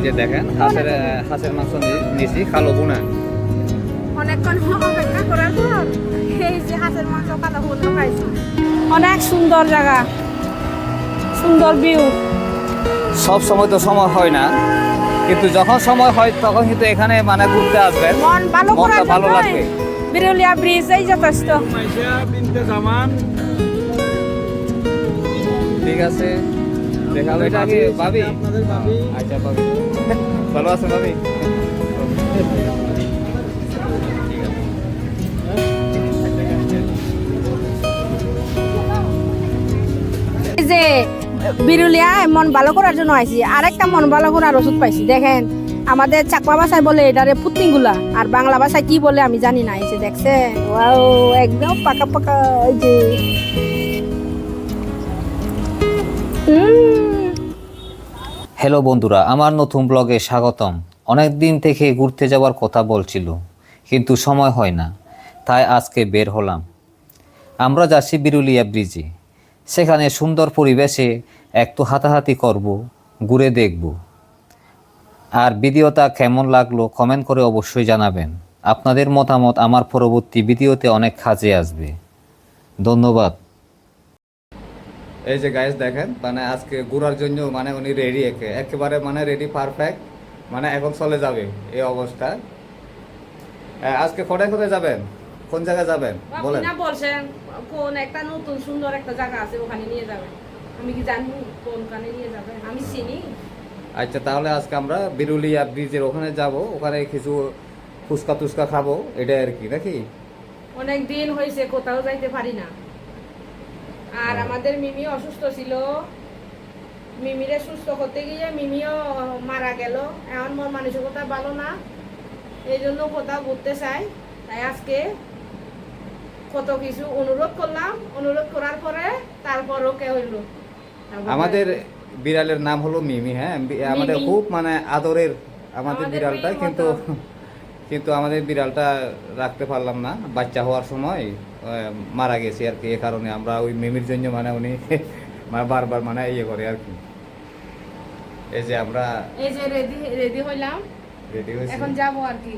এই যে দেখেন হাঁসের হাঁসের মাংস নি- নিছি কালো বুনা অনেকক্ষণ অপেক্ষা করার পর এই যে হাঁসের মাংস কালো পূর্ণ খাইছি অনেক সুন্দর জায়গা সুন্দর ভিউ সব সময় তো সময় হয় না কিন্তু যখন সময় হয় তখন কিন্তু এখানে মানে ঘুরতে আসবেন। মন ভালো মনটা ভালো লাগবে। বিরুলিয়া ব্রিজ এই যথেষ্ট। মাইশা বিনতে জামান। ঠিক আছে। দেখাবো এটা আগে ভাবি। আপনাদের ভাবি। আচ্ছা ভাবি। ভালো আছে ভাবি? এই যে বিরুলিয়া মন ভালো করার জন্য আইছি। আরেকটা মন ভালো করার ওষুধ পাইছি। দেখেন আমাদের চাকমা ভাষায় বলে এটারে পুতিগুলা আর বাংলা ভাষায় কি বলে আমি জানি না। এসে দেখছেন? ওয়াও একদম পাকা পাকা এই যে। উম, হ্যালো বন্ধুরা, আমার নতুন ব্লগে স্বাগতম। অনেক দিন থেকে ঘুরতে যাওয়ার কথা বলছিল, কিন্তু সময় হয় না, তাই আজকে বের হলাম। আমরা যাচ্ছি বিরুলিয়া ব্রিজে। সেখানে সুন্দর পরিবেশে একটু হাতাহাতি করব, ঘুরে দেখব। আর ভিডিওটা কেমন লাগল কমেন্ট করে অবশ্যই জানাবেন। আপনাদের মতামত আমার পরবর্তী ভিডিওতে অনেক কাজে আসবে। ধন্যবাদ। এই যে গাইস দেখেন মানে আজকে ঘোরার জন্য মানে উনি রেডি একে। একেবারে মানে রেডি পারফেক্ট মানে এখন চলে যাবে এই অবস্থা আজকে কোথায় কোথায় যাবেন? কোন জায়গায় যাবেন? বলেন না বলছেন কোন একটা নতুন সুন্দর একটা জায়গা আছে ওখানে নিয়ে যাবেন আমি কি জানি কোনখানে নিয়ে যাবেন আমি চিনি। আচ্ছা তাহলে আজকে আমরা বিরুলিয়া ব্রিজের ওখানে যাব। ওখানে কিছু ফুচকা টুচকা খাব এটাই আর কি নাকি? অনেক দিন হয়েছে কোথাও যাইতে পারি না। আর আমাদের মিমি অসুস্থ ছিল। মিমিরে সুস্থ করতে গিয়ে মিমিও মারা গেল। এখন মোর মানসিকতা ভালো না। এই জন্য কোথাও ঘুরতে চাই। তাই আজকে কত কিছু অনুরোধ করলাম। অনুরোধ করার পরে তারপরও কে হইল? আমাদের বিড়ালের নাম হলো মিমি হ্যাঁ? আমাদের খুব মানে আদরের আমাদের বিড়ালটা কিন্তু। কিন্তু আমাদের বিড়ালটা রাখতে পারলাম না। বাচ্চা হওয়ার সময় মারা গেছে আর কি এ কারণে আমরা ওই মেমির জন্য মানে উনি মানে বারবার মানে ইয়ে করে আর কি। এই যে আমরা এই যে রেডি রেডি হইলাম। রেডি হয়েছি। এখন যাব আর কি।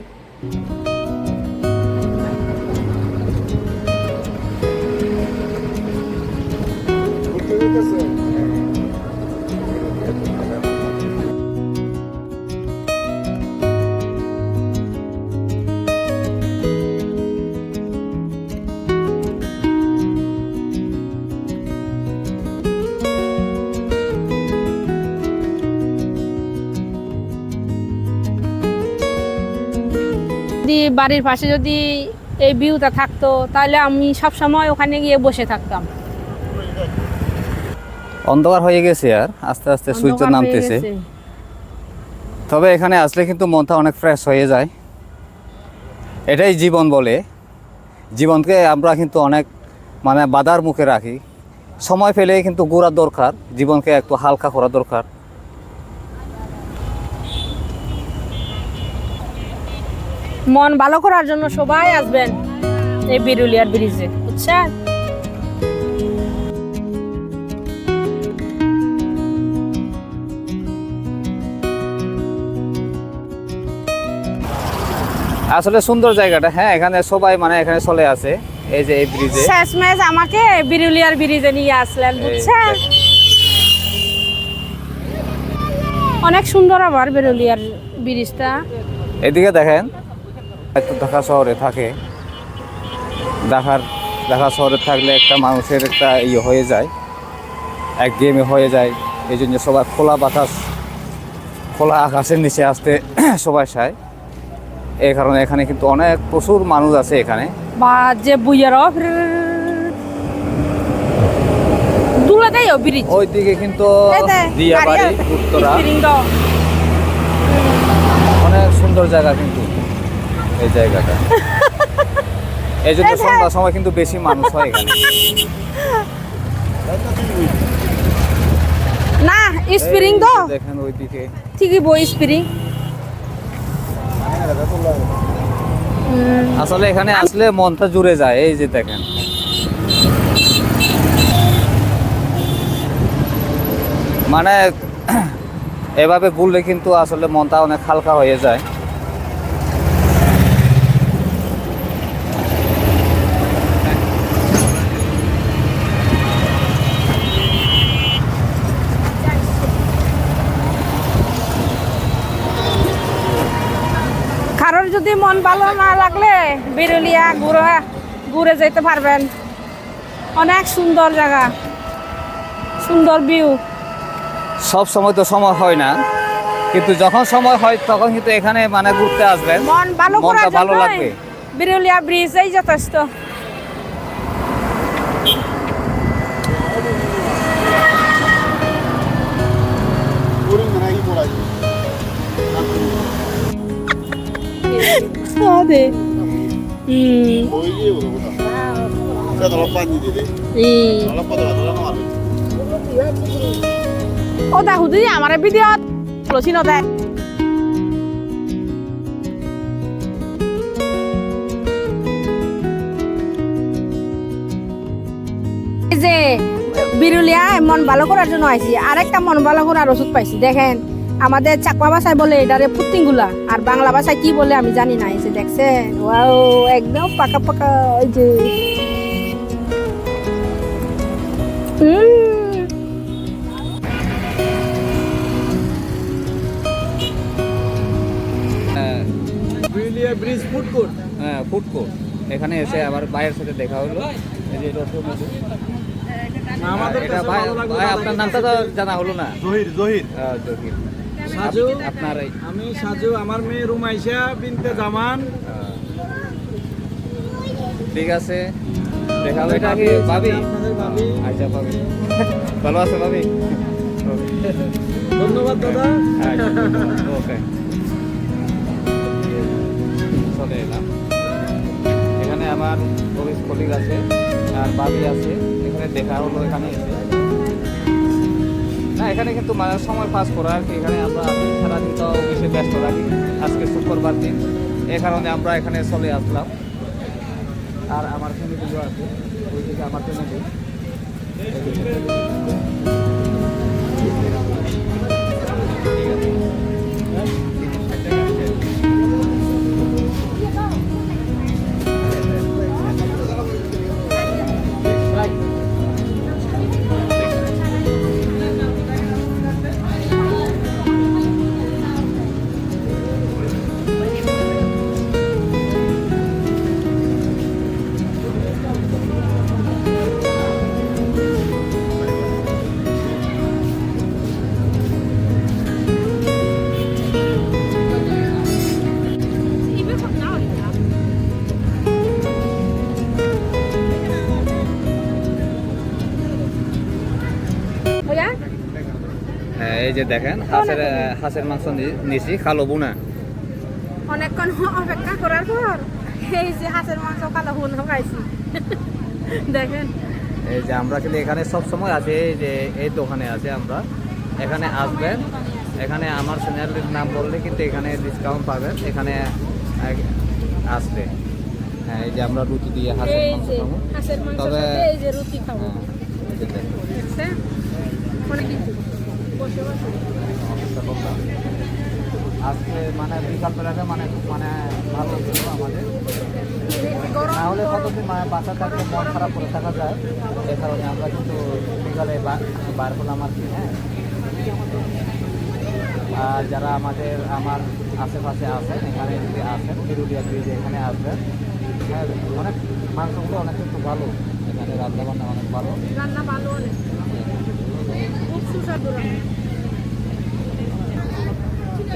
ঘুরতে যেতেছে? যদি বাড়ির পাশে যদি এই ভিউটা থাকতো তাহলে আমি সব সময় ওখানে গিয়ে বসে থাকতাম। অন্ধকার হয়ে গেছে আর আস্তে আস্তে সূর্য নামতেছে। তবে এখানে আসলে কিন্তু মনটা অনেক ফ্রেশ হয়ে যায়। এটাই জীবন বলে। জীবনকে আমরা কিন্তু অনেক মানে বাধার মুখে রাখি। সময় পেলে কিন্তু ঘোরার দরকার জীবনকে একটু হালকা করা দরকার। মন ভালো করার জন্য সবাই আসবেন এই বিরুলিয়ার ব্রিজে বুঝছেন? আসলে সুন্দর জায়গাটা হ্যাঁ এখানে সবাই মানে এখানে চলে আসে এই যে এই ব্রিজে। শেষমেশ আমাকে বিরুলিয়ার ব্রিজে নিয়ে আসলেন বুঝছেন? অনেক সুন্দর আবার বিরুলিয়ার ব্রিজটা। এদিকে দেখেন ঢাকা শহরে থাকে ঢাকার ঢাকা শহরে থাকলে একটা মানুষের একটা ইয়ে হয়ে যায় এক গেমে হয়ে যায় এই জন্য সবাই খোলা বাতাস খোলা আকাশের নিচে আসতে সবাই চায়। এই কারণে এখানে কিন্তু অনেক প্রচুর মানুষ আছে এখানে। বা যে বুইয়ার দূরে দেয় ব্রিজ ওই দিকে কিন্তু দিয়াবাড়ি উত্তরা। অনেক সুন্দর জায়গা কিন্তু। এই জায়গাটা। এই জন্য সন্ধ্যার সময় কিন্তু বেশি মানুষ হয় এখানে। না স্প্রিং তো। দেখেন ওইদিকে। ঠিকই বই স্প্রিং। আসলে এখানে আসলে মনটা জুড়ে যায় এই যে দেখেন। মানে এভাবে ঘুরলে কিন্তু আসলে মনটা অনেক হালকা হয়ে যায়। যদি মন ভালো না লাগলে বিরুলিয়া ঘুরে ঘুরে যেতে পারবেন। অনেক সুন্দর জায়গা সুন্দর ভিউ সব সময় তো সময় হয় না কিন্তু যখন সময় হয় তখন কিন্তু এখানে মানে ঘুরতে আসবেন। মন ভালো মনটা করার ভালো লাগবে। বিরুলিয়া ব্রিজ এই যথেষ্ট। 는 나이 뭐라지? അതെ 보이지 그러구나. 자, 놀아빠니 되지. 놀아빠도 놀아가 말해. ও দা হুদি আমার ভিডিও লছি নদে এই যে বিরুলিয়া মন ভালো করার জন্য আইছি আরেকটা মন ভালো করার ওষুধ পাইছি দেখেন আমাদের চাকমা ভাষায় বলে এটারে পুত্তিংগুলা আর বাংলা ভাষায় কি বলে আমি জানি না এই যে দেখছেন? ওয়াও একদম পাকা পাকা এই যে। ব্রিজ ফুড কোর্ট হ্যাঁ ফুড কোর্ট এখানে এসে আবার ভাইয়ের সাথে দেখা হলো। এই যে এটা হচ্ছে মধু। আমাদের এটা কাছে ভাই ভালো লাগল ভাই না আপনার নামটা তো জানা হলো না? জহির জহির। আহ, জহির। সাজু আপনার আমি সাজু আমার মেয়ে রুমাইশা বিনতে জামান। ঠিক আছে। দেখা কি ভাবি আচ্ছা ভাবি। ভালো আছে ভাবি? ধন্যবাদ দাদা। ওকে। চলে এলাম। এখানে আমার অফিস কলিগ আছে আর ভাবি আছে। এখানে দেখা হলো এখানে এসে। না, এখানে কিন্তু মানে সময় পাস করা আর কি, এখানে আমরা সারাদিন তো বেশি ব্যস্ত থাকি। আজকে শুক্রবার দিন, এ কারণে আমরা এখানে চলে আসলাম। আর আমার ফ্যামিলিও আছে ওই থেকে আমার ফ্যামিলি এই যে দেখেন হাঁসের হাঁসের মাংস নিছি খালো বুনা। অনেকক্ষণ অপেক্ষা করার পর এই যে হাঁসের মাংস কালো হুন খাইছি দেখেন। এই যে আমরা কিন্তু এখানে সব সময় আছে এই যে এই দোকানে আছে আমরা। এখানে আসবেন। এখানে আমার চ্যানেলের নাম বললে কিন্তু এখানে ডিসকাউন্ট পাবেন। এখানে আসবে। হ্যাঁ এই যে আমরা রুটি দিয়ে হাঁসের মাংস খাব। তবে- এই যে রুটি খাব হ্যাঁ, এই যে দেখুন, দেখছেন অনেক কিছু বসে বসে অবস্থা করলাম। আজকে মানে বিকাল বেলাটা মানে মানে ভালো ছিল আমাদের। গরম না হলে কতদিন মানে বাসা থাকলে মন খারাপ করে থাকা যায়, সে কারণে আমরা কিন্তু বিকালে বার হলাম আর কি হ্যাঁ। আর যারা আমাদের, আমার আশেপাশে আছেন, এখানে যদি আসেন বিরুলিয়া ব্রিজ এখানে আসবেন হ্যাঁ অনেক মাংসগুলো অনেক কিন্তু ভালো, এখানে রান্না বান্না অনেক ভালো। রান্না ভালো অনেক। খুব সুস্বাদু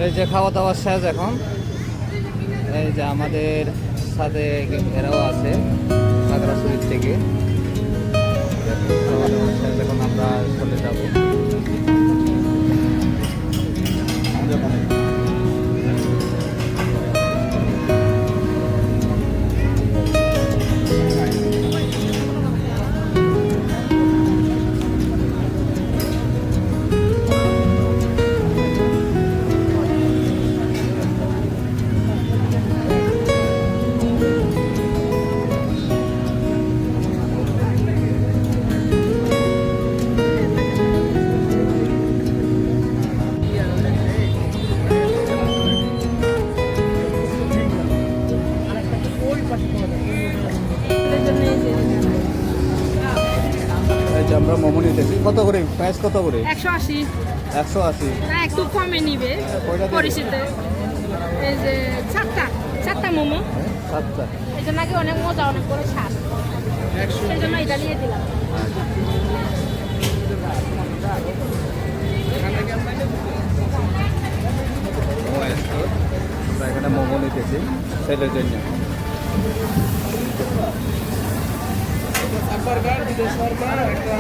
এই যে খাওয়া দাওয়া শেষ এখন। এই যে আমাদের সাথে এরাও আছে। আমরা মোমো নিতেছি কত করে? প্রাইস কত করে? একশো আশি। একশো আশি? না একটু কমে নিবে কয়টা পরিচিত। এই যে চারটা চারটা মোমো। সাতটা এই জন্য নাকি অনেক মজা অনেক বড় স্বাদ। সেই জন্য এটা নিয়ে দিলাম। এখানে মোমো নিতেছি ছেলের জন্য। একটা